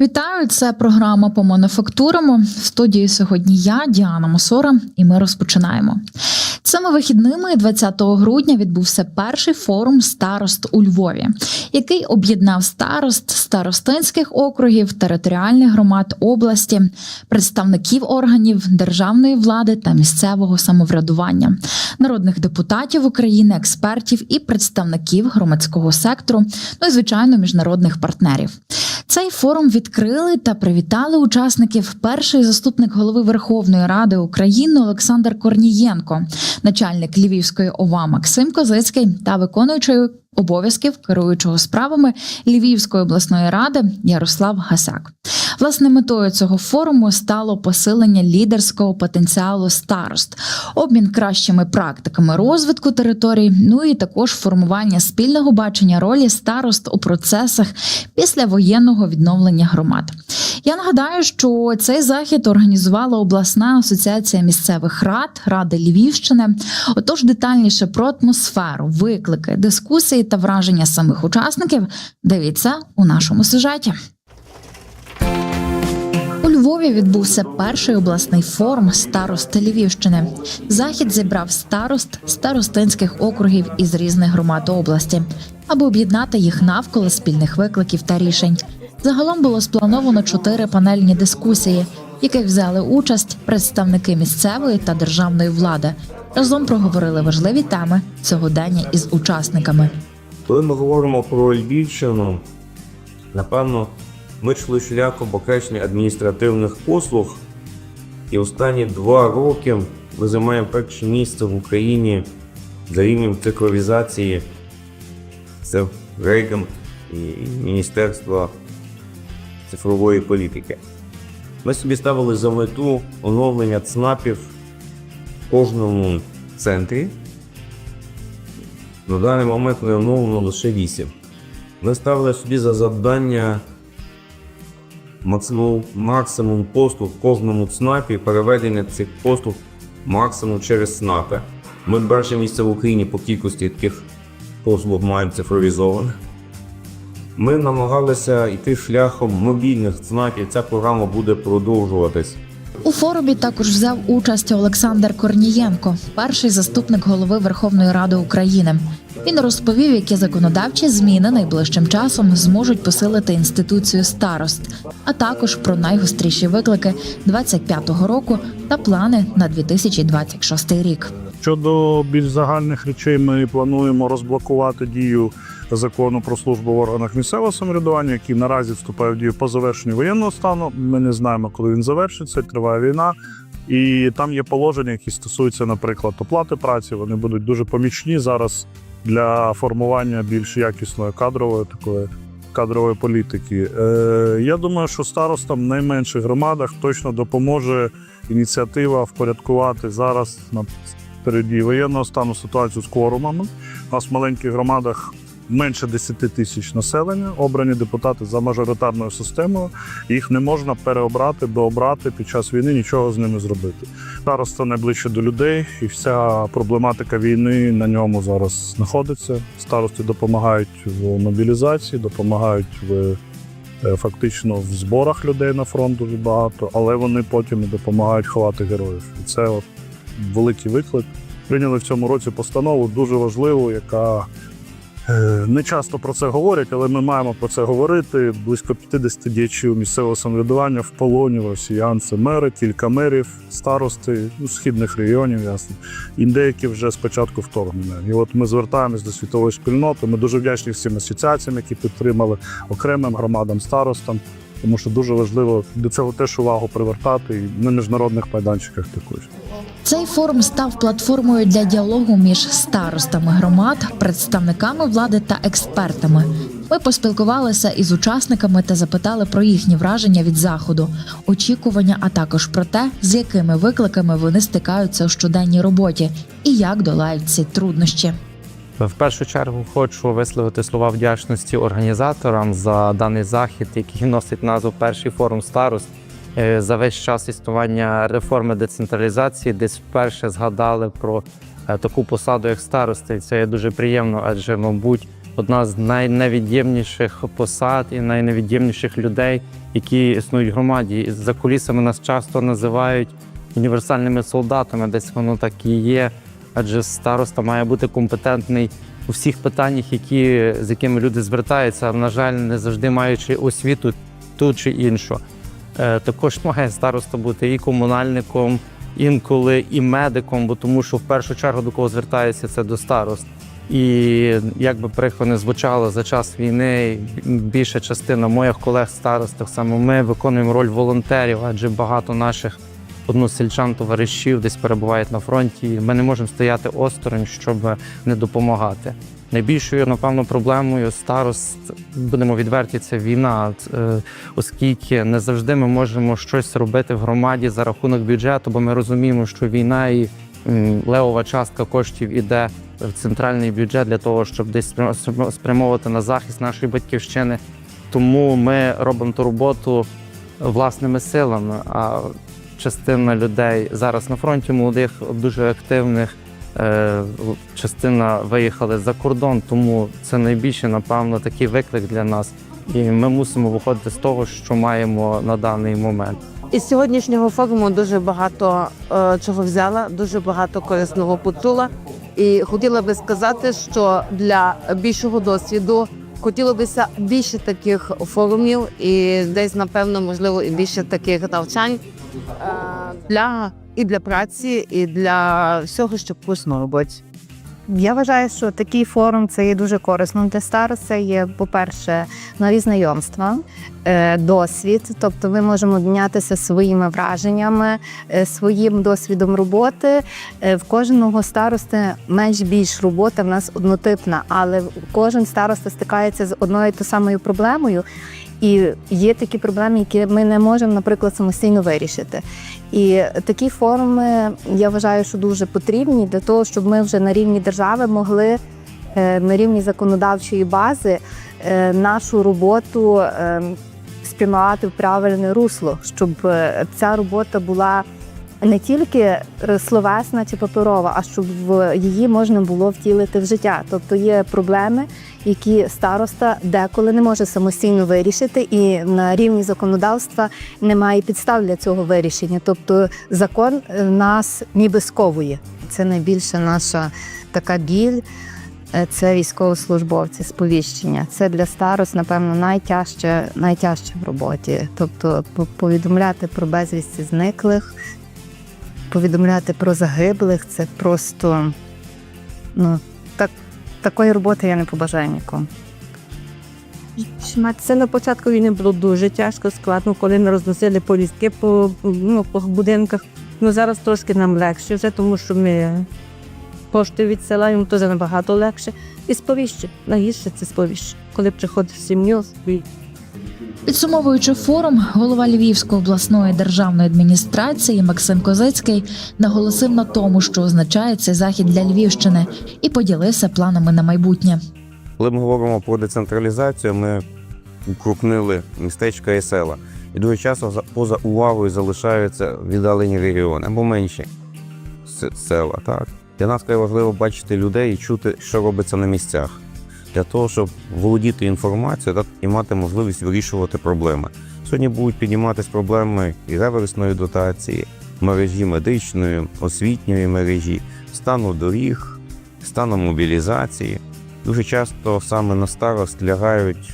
Вітаю! Це програма по мануфактурам. В студії сьогодні я, Діана Мосора, і ми розпочинаємо. Цими вихідними, 20 грудня, відбувся перший форум старост у Львові, який об'єднав старост старостинських округів, територіальних громад області, представників органів державної влади та місцевого самоврядування, народних депутатів України, експертів і представників громадського сектору, ну і звичайно міжнародних партнерів. Цей форум відкрили та привітали учасників перший заступник голови Верховної Ради України Олександр Корнієнко, начальник Львівської ОВА Максим Козицький та виконуючий обов'язків керуючого справами Львівської обласної ради Ярослав Гасак. Власне, метою цього форуму стало посилення лідерського потенціалу старост, обмін кращими практиками розвитку територій, ну і також формування спільного бачення ролі старост у процесах післявоєнного відновлення громад. Я нагадаю, що цей захід організувала обласна асоціація місцевих рад Ради Львівщини. Отож, детальніше про атмосферу, виклики, дискусії та враження самих учасників дивіться у нашому сюжеті. Львові відбувся перший обласний форум старост Львівщини. Захід зібрав старост старостинських округів із різних громад області, аби об'єднати їх навколо спільних викликів та рішень. Загалом було сплановано чотири панельні дискусії, в яких взяли участь представники місцевої та державної влади. Разом проговорили важливі теми сьогодення із учасниками. Коли ми говоримо про Львівщину, напевно, ми йшли шляхом покращення адміністративних послуг, і останні два роки ми займаємо перше місце в Україні за рівнем цифровізації. Це Рейган і Міністерство цифрової політики. Ми собі ставили за мету оновлення ЦНАПів в кожному центрі. На даний момент не оновлено лише 8. Ми ставили собі за завдання максимум, максимум послуг в кожному ЦНАПі, переведення цих послуг максимум через ЦНАПи. Ми перше місце в Україні по кількості таких послуг маємо цифровізоване. Ми намагалися йти шляхом мобільних ЦНАПів. Ця програма буде продовжуватись. У форумі також взяв участь Олександр Корнієнко, перший заступник голови Верховної Ради України. Він розповів, які законодавчі зміни найближчим часом зможуть посилити інституцію старост, а також про найгостріші виклики 25-го року та плани на 2026 рік. Щодо більш загальних речей, ми плануємо розблокувати дію закону про службу в органах місцевого самоврядування, який наразі вступає в дію по завершенню воєнного стану. Ми не знаємо, коли він завершиться. Триває війна. І там є положення, які стосуються, наприклад, оплати праці. Вони будуть дуже помічні зараз для формування більш якісної кадрової такої кадрової політики. Е, я думаю, що старостам в найменших громадах точно допоможе ініціатива впорядкувати зараз на переді воєнного стану ситуацію з кворумами. У нас в маленьких громадах менше 10 тисяч населення, обрані депутати за мажоритарною системою. Їх не можна переобрати, дообрати під час війни, нічого з ними зробити. Староста найближче до людей, і вся проблематика війни на ньому зараз знаходиться. Старости допомагають в мобілізації, допомагають в. е, Фактично в зборах людей на фронт дуже багато, але вони потім і допомагають ховати героїв. І це от великий виклик. Прийняли в цьому році постанову дуже важливу, яка не часто про це говорять, але ми маємо про це говорити. Близько 50 діячів місцевого самоврядування в полоні росіян. Це мери, кілька мерів, старости ну, східних регіонів, ясно. І деякі вже спочатку вторгнення. І от ми звертаємось до світової спільноти. Ми дуже вдячні всім асоціаціям, які підтримали окремим громадам, старостам. Тому що дуже важливо до цього теж увагу привертати і на міжнародних майданчиках також. Цей форум став платформою для діалогу між старостами громад, представниками влади та експертами. Ми поспілкувалися із учасниками та запитали про їхні враження від заходу, очікування, а також про те, з якими викликами вони стикаються у щоденній роботі і як долають ці труднощі. В першу чергу хочу висловити слова вдячності організаторам за даний захід, який носить назву Перший форум старост. Е, За весь час існування реформи децентралізації, десь вперше згадали про е, таку посаду, як старости. Це є дуже приємно, адже, мабуть, одна з найневід'ємніших посад і найневід'ємніших людей, які існують в громаді. І За кулісами нас часто називають універсальними солдатами, десь воно так і є. Адже староста має бути компетентний у всіх питаннях, які, з якими люди звертаються, на жаль, не завжди маючи освіту ту чи іншу. Е, Також має староста бути і комунальником, інколи і медиком, бо тому що в першу чергу до кого звертається це до старост. І як би прикро не звучало за час війни, більша частина моїх колег старост, так само ми виконуємо роль волонтерів, адже багато наших односельчан, товаришів десь перебувають на фронті. Ми не можемо стояти осторонь, щоб не допомагати. Найбільшою, напевно, проблемою старост, будемо відверті, це війна, е, оскільки не завжди ми можемо щось робити в громаді за рахунок бюджету, бо ми розуміємо, що війна і левова частка коштів іде в центральний бюджет для того, щоб десь спрям- спрямовувати на захист нашої батьківщини. Тому ми робимо ту роботу власними силами. А частина людей зараз на фронті молодих, дуже активних. е, Частина виїхали за кордон, тому це найбільше, напевно, такий виклик для нас. І ми мусимо виходити з того, що маємо на даний момент. Із сьогоднішнього форуму дуже багато е, чого взяла, дуже багато корисного почула. І хотіла би сказати, що для більшого досвіду хотілося більше таких форумів і десь, напевно, можливо, і більше таких навчань для і для праці, і для всього, що корисно робити. Я вважаю, що такий форум це є дуже корисно для старост. Є, по-перше, нові знайомства, е, досвід. Тобто, ми можемо обмінятися своїми враженнями, е, своїм досвідом роботи. Е, В кожного старости менш більш робота в нас однотипна, але кожен староста стикається з одною тою самою проблемою. І є такі проблеми, які ми не можемо, наприклад, самостійно вирішити. І такі форуми я вважаю, що дуже потрібні для того, щоб ми вже на рівні держави могли е, на рівні законодавчої бази е, нашу роботу е, спрямувати в правильне русло, щоб ця робота була не тільки е, словесна чи паперова, а щоб її можна було втілити в життя. Тобто є проблеми, які староста деколи не може самостійно вирішити, і на рівні законодавства немає підстав для цього вирішення. Тобто закон е, нас ніби сковує. Це найбільша наша така біль. е, Це військовослужбовці, сповіщення. Це для старост, напевно, найтяжче, найтяжче в роботі. Тобто по- повідомляти про безвісті зниклих, повідомляти про загиблих це просто ну, так, такої роботи я не побажаю нікому. Це на початку війни було дуже тяжко, складно, коли ми розносили повістки по, ну, по будинках. Ну зараз трошки нам легше вже, тому що ми пошти відсилаємо, то вже набагато легше. І сповіщення. Найгірше це сповіщення. Коли приходить в сім'ю. Підсумовуючи форум, голова Львівської обласної державної адміністрації Максим Козицький наголосив на тому, що означає цей захід для Львівщини, і поділився планами на майбутнє. Коли ми говоримо про децентралізацію, ми укрупнили містечка і села. І дуже часто за- поза увагою залишаються віддалені регіони або менші села. Так? Для нас важливо бачити людей і чути, що робиться на місцях, для того, щоб володіти інформацією так, і мати можливість вирішувати проблеми. Сьогодні будуть підніматись проблеми і реверсної дотації, мережі медичної, освітньої мережі, стану доріг, стану мобілізації. Дуже часто саме на старост лягають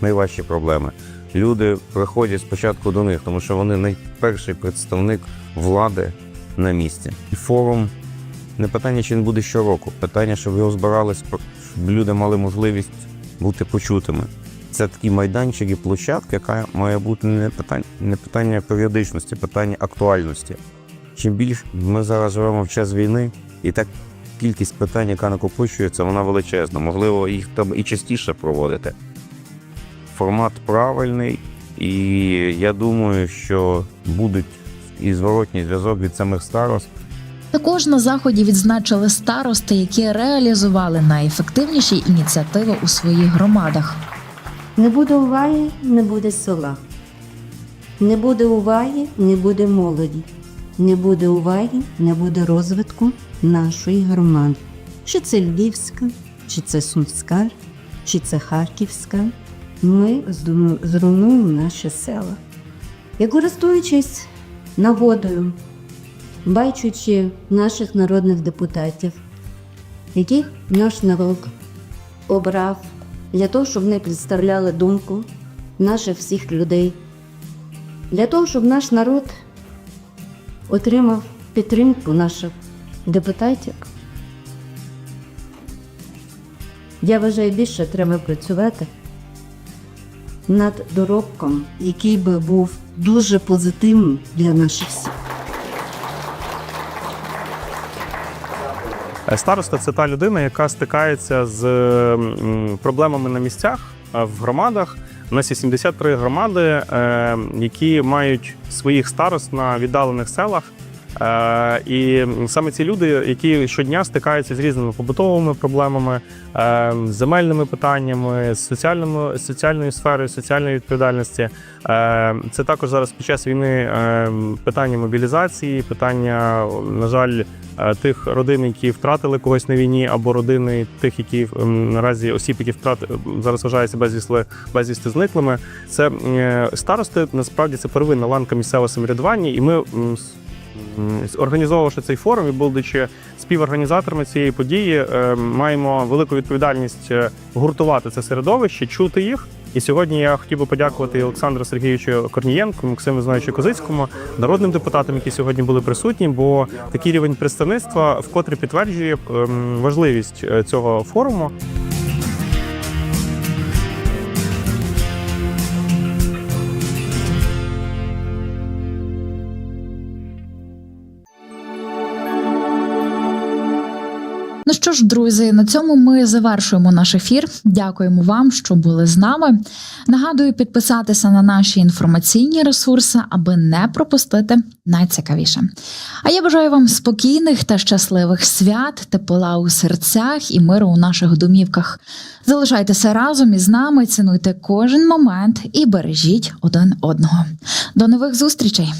найважчі проблеми. Люди приходять спочатку до них, тому що вони найперший представник влади на місці. Форум не питання, чи він буде щороку, питання, щоб його збирались, люди мали можливість бути почутими. Це такий майданчик і площадка, яка має бути не питання, не питання періодичності, питання актуальності. Чим більше ми зараз живемо в час війни, і так кількість питань, яка накопичується, вона величезна. Можливо, їх треба і частіше проводити. Формат правильний, і я думаю, що будуть і зворотній зв'язок від самих старост. Також на заході відзначили старости, які реалізували найефективніші ініціативи у своїх громадах. Не буде уваги, не буде села. Не буде уваги, не буде молоді. Не буде уваги, не буде розвитку нашої громади. Чи це Львівська, чи це Сумська, чи це Харківська, ми зруйнуємо наші села. І користуючись нагодою, бачачи наших народних депутатів, яких наш народ обрав для того, щоб вони представляли думку наших всіх людей, для того, щоб наш народ отримав підтримку наших депутатів. Я вважаю, більше треба працювати над доробком, який би був дуже позитивним для наших всіх. Староста це та людина, яка стикається з проблемами на місцях е, в громадах. У нас є 73 громади, е, які мають своїх старост на віддалених селах. Е, І саме ці люди, які щодня стикаються з різними побутовими проблемами, е, земельними питаннями, з соціальними, соціальною сферою, соціальної відповідальності. Е, Це також зараз під час війни питання мобілізації, питання, на жаль, тих родин, які втратили когось на війні, або родини тих, які наразі осіб, які втратили зараз вважаються безвісли безвісти зниклими. Це старости насправді це первинна ланка місцевого самоврядування, і ми. Організовувавши цей форум і будучи співорганізаторами цієї події, е, маємо велику відповідальність е, гуртувати це середовище, чути їх. І сьогодні я хотів би подякувати Олександру Сергійовичу Корнієнку, Максиму Знаючу Козицькому, народним депутатам, які сьогодні були присутні. Бо такий рівень представництва вкотре підтверджує ем, важливість е, цього форуму. Ну що ж, друзі, на цьому ми завершуємо наш ефір. Дякуємо вам, що були з нами. Нагадую підписатися на наші інформаційні ресурси, аби не пропустити найцікавіше. А я бажаю вам спокійних та щасливих свят, тепла у серцях і миру у наших домівках. Залишайтеся разом із нами, цінуйте кожен момент і бережіть один одного. До нових зустрічей!